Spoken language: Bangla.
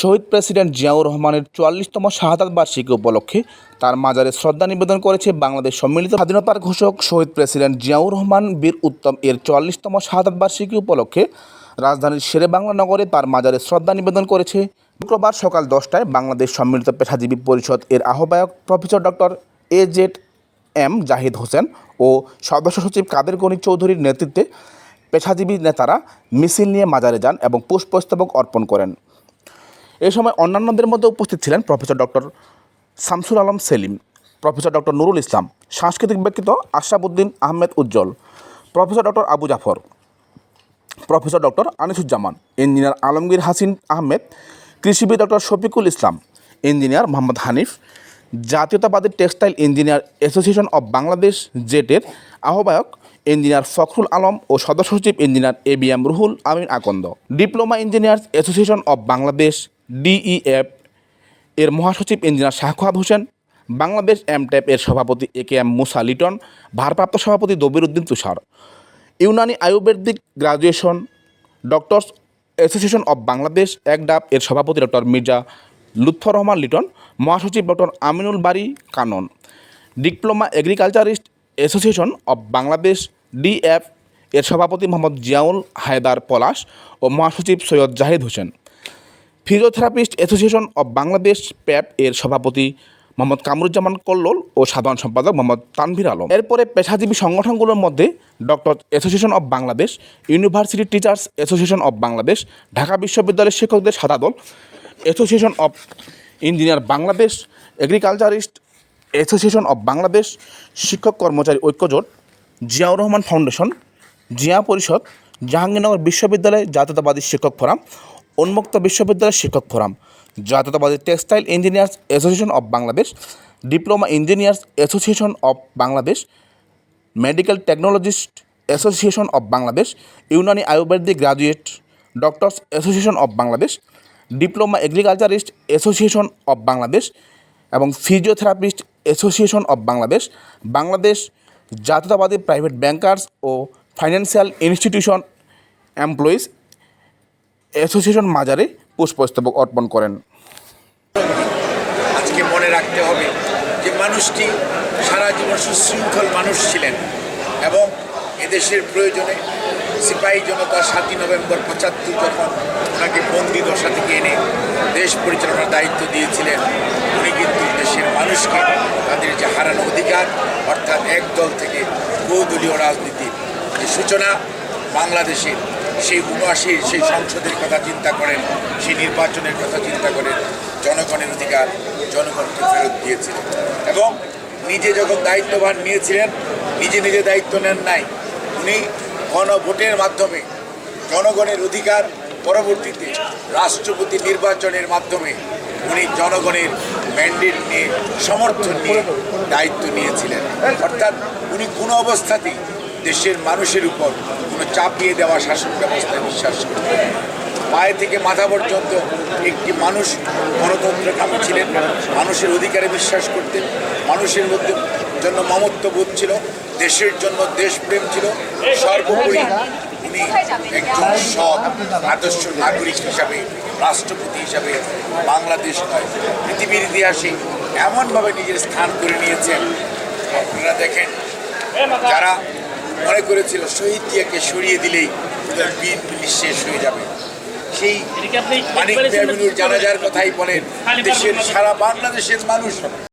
শহীদ প্রেসিডেন্ট জিয়াউর রহমানের চুয়াল্লিশতম শাহাদাত বার্ষিকী উপলক্ষে তার মাজারে শ্রদ্ধা নিবেদন করেছে বাংলাদেশ সম্মিলিত স্বাধীনতার ঘোষক শহীদ প্রেসিডেন্ট জিয়াউর রহমান বীর উত্তম এর চুয়াল্লিশতম শাহাদাত বার্ষিকী উপলক্ষে রাজধানীর শেরে বাংলা নগরে তার মাজারে শ্রদ্ধা নিবেদন করেছে। শুক্রবার সকাল দশটায় বাংলাদেশ সম্মিলিত পেশাজীবী পরিষদ এর আহ্বায়ক professor doctor A Z M Zahid Hossain ও সদস্য সচিব কাদের গণি চৌধুরীর নেতৃত্বে পেশাজীবী নেতারা মিছিল নিয়ে মাজারে যান এবং পুষ্পস্তবক অর্পণ করেন। এ সময় অন্যান্যদের মধ্যে উপস্থিত ছিলেন professor doctor Shamsul Alam Selim, professor doctor Nurul Islam, সাংস্কৃতিক ব্যক্তিত্ব Ashrafuddin Ahmed Ujjal, professor doctor Abu Jafar, professor doctor Anisuzzaman, engineer Alamgir Hasin Ahmed, কৃষিবিদ ডক্টর শফিকুল ইসলাম, ইঞ্জিনিয়ার মোহাম্মদ হানিফ, জাতীয়তাবাদী textile engineer association of Bangladesh জেটের আহ্বায়ক ইঞ্জিনিয়ার ফখরুল আলম ও সদস্য সচিব engineer A B M Ruhul Amin Akand, diploma engineers association of Bangladesh DEF এর মহাসচিব ইঞ্জিনিয়ার শাহখাদ হোসেন, বাংলাদেশ এমটেপ এর সভাপতি A K M Musa Liton, ভারপ্রাপ্ত সভাপতি Dabir Uddin Tushar, Unani Ayurvedic graduation, doctors association of Bangladesh একডাপ এর সভাপতি ডক্টর মির্জা লুৎফর রহমান লিটন, মহাসচিব doctor Aminul Bari Kanan, diploma agriculturist association of Bangladesh DF এর সভাপতি মোহাম্মদ জিয়াউল হায়দার পলাশ ও মহাসচিব Syed Zahid Hossain. Physiotherapist association of Bangladesh প্যাপ এর সভাপতি মোহাম্মদ কামরুজ্জামান কল্লোল ও সাধারণ সম্পাদক মোহাম্মদ তানভীর আলম। এরপরে পেশাজীবী সংগঠনগুলোর মধ্যে doctor association of Bangladesh, university teachers association of Bangladesh, Dhaka বিশ্ববিদ্যালয়ের শিক্ষকদের সাদা দল association of engineer Bangladesh, agriculturist association of Bangladesh, শিক্ষক কর্মচারী ঐক্যজোট জিয়াউর রহমান ফাউন্ডেশন, জিয়া পরিষদ, জাহাঙ্গীরনগর বিশ্ববিদ্যালয় জাতীয়তাবাদী শিক্ষক ফোরাম উন্মুক্ত বিশ্ববিদ্যালয় শিক্ষক ফোরাম, জাতীয়তাবাদী textile engineers association of Bangladesh, diploma engineers association of Bangladesh, medical technologist association of Bangladesh, Unani Ayurvedic graduate, doctors association of Bangladesh, diploma agriculturist association of Bangladesh এবং physiotherapist association of Bangladesh Bangladesh জাতীয়তাবাদী প্রাইভেট ব্যাংকার্স ও ফাইন্যান্সিয়াল ইনস্টিটিউশন এমপ্লয়িজ অ্যাসোসিয়েশন মাজারে পুষ্পস্তবক অর্পণ করেন। আজকে মনে রাখতে হবে যে মানুষটি সারা জীবন সুশৃঙ্খল মানুষ ছিলেন এবং এদেশের প্রয়োজনে সিপাহী জনতা সাতই নভেম্বর পঁচাত্তর যখন ওনাকে বন্দি দশা থেকে এনে দেশ পরিচালনার দায়িত্ব দিয়েছিলেন, উনি কিন্তু দেশের মানুষকে তাদের যে হারানো অধিকার, অর্থাৎ এক দল থেকে বহুদলীয় রাজনীতির যে সূচনা বাংলাদেশের সেই উনআশির সেই সংসদের কথা চিন্তা করেন, সেই নির্বাচনের কথা চিন্তা করেন, জনগণের অধিকার, জনগণকে ফেরত দিয়েছিলেন এবং নিজে যখন দায়িত্বভার নিয়েছিলেন, নিজে নিজে দায়িত্ব নেন নাই, উনি গণভোটের মাধ্যমে জনগণের অধিকার পরবর্তীতে রাষ্ট্রপতি নির্বাচনের মাধ্যমে উনি জনগণের ম্যান্ডেট নিয়ে, সমর্থন নিয়ে দায়িত্ব নিয়েছিলেন। অর্থাৎ উনি কোনো অবস্থাতেই দেশের মানুষের উপর কোনো চাপিয়ে দেওয়া শাসন ব্যবস্থায় বিশ্বাস না। পায়ে থেকে মাথা পর্যন্ত একটি মানুষ গণতন্ত্রকামী ছিলেন, মানুষের অধিকারে বিশ্বাস করতেন, মানুষের মধ্যে জন্য মমত্ববোধ ছিল, দেশের জন্য দেশপ্রেম ছিল, সর্বোপরি উনি একজন সৎ, আদর্শ নাগরিক হিসাবে, রাষ্ট্রপতি হিসাবে বাংলাদেশ নয়, পৃথিবীর ইতিহাসে এমনভাবে নিজের স্থান করে নিয়েছেন আপনারা দেখেন, যারা মনে করেছিল শহীদ জিয়াকে সরিয়ে দিলেই বীর বিএনপি শেষ হয়ে যাবে। সেই মানিক জানাজার কথাই বলেন দেশের সারা বাংলাদেশের মানুষ